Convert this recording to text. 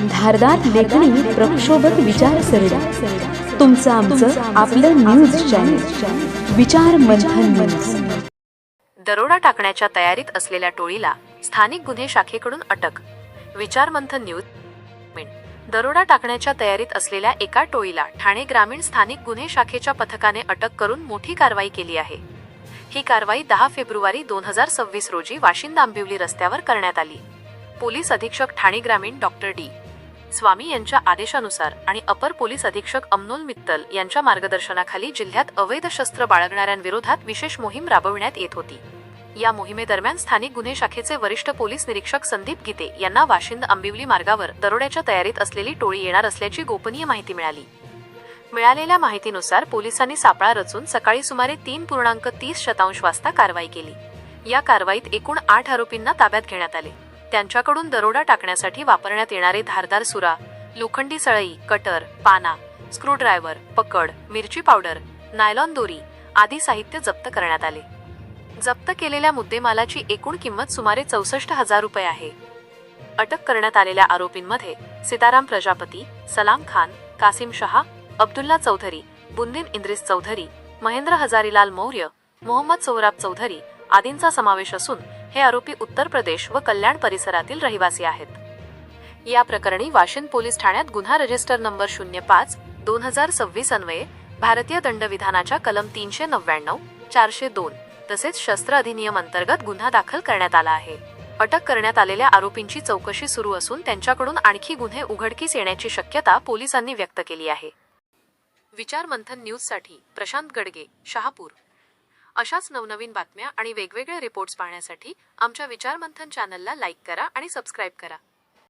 धारदार लेखणी प्रक्षोभक विचारसरणी. तुमचं आमचं आपलं न्यूज चॅनल विचार मंथन न्यूज दरोडा टाकण्याच्या तयारीत असलेल्या टोळीला स्थानिक गुन्हे शाखेकडून अटक. विचारमंथन न्यूज दरोडा टाकण्याच्या तयारीत असलेल्या एका टोळीला ठाणे ग्रामीण स्थानिक गुन्हे शाखेच्या पथकाने अटक करून मोठी कारवाई केली आहे. ही कारवाई दहा फेब्रुवारी दोन हजार सव्वीस रोजी वाशिंद आंबिवली रस्त्यावर करण्यात आली. पोलीस अधीक्षक ठाणे ग्रामीण डॉक्टर डी. स्वामी यांच्या आदेशानुसार आणि अपर पोलीस अधीक्षक अमनोल मित्तल यांच्या मार्गदर्शनाखाली जिल्ह्यात अवैध शस्त्र बाळगणाऱ्यांविरोधात विशेष मोहीम राबविण्यात येत होती. या मोहिमेदरम्यान स्थानिक गुन्हे शाखेचे वरिष्ठ पोलीस निरीक्षक संदीप गीते यांना वाशिंद आंबिवली मार्गावर दरोड्याच्या तयारीत असलेली टोळी येणार असल्याची गोपनीय माहिती मिळाली. मिळालेल्या माहितीनुसार पोलिसांनी सापळा रचून सकाळी सुमारे तीन पूर्णांक तीस शतांश वाजता कारवाई केली. या कारवाईत एकूण आठ आरोपींना ताब्यात घेण्यात आले. त्यांच्याकडून दरोडा टाकण्यासाठी वापरण्यात येणारे धारदार सुरा लोखंडी सळई कटर पाना स्क्रूड्रायव्हर पकड मिरची पावडर नायलॉन दोरी आदी साहित्य जप्त करण्यात आले. जप्त केलेल्या मुद्देमालाची एकूण किंमत सुमारे चौसष्ट हजार रुपये आहे. अटक करण्यात आलेल्या आरोपींमध्ये सीताराम प्रजापती सलाम खान कासिम शहा अब्दुल्ला चौधरी बुंदीन इंद्रिस चौधरी महेंद्र हजारीलाल मौर्य मोहम्मद सोहराब चौधरी आदींचा समावेश असून हे आरोपी उत्तर प्रदेश व कल्याण परिसरातील रहिवासी आहेत. या प्रकरणी वाशिंद पोलीस ठाण्यात गुन्हा रजिस्टर नंबर शून्य पाच दोन हजार सव्वीस अन्वये भारतीय दंडविधानाच्या कलम तीनशे नव्याण्णव चारशे दोन तसेच शस्त्र अधिनियम अंतर्गत गुन्हा दाखल करण्यात आला आहे. अटक करण्यात आलेल्या आरोपींची चौकशी सुरू असून त्यांच्याकडून आणखी गुन्हे उघडकीस येण्याची शक्यता पोलिसांनी व्यक्त केली आहे. विचार मंथन न्यूजसाठी प्रशांत गडगे शहापूर. अशाच नवनवीन बातम्या आणि वेगवेगळे रिपोर्ट्स पाहण्यासाठी आमच्या विचारमंथन चॅनलला लाईक करा आणि सबस्क्राईब करा.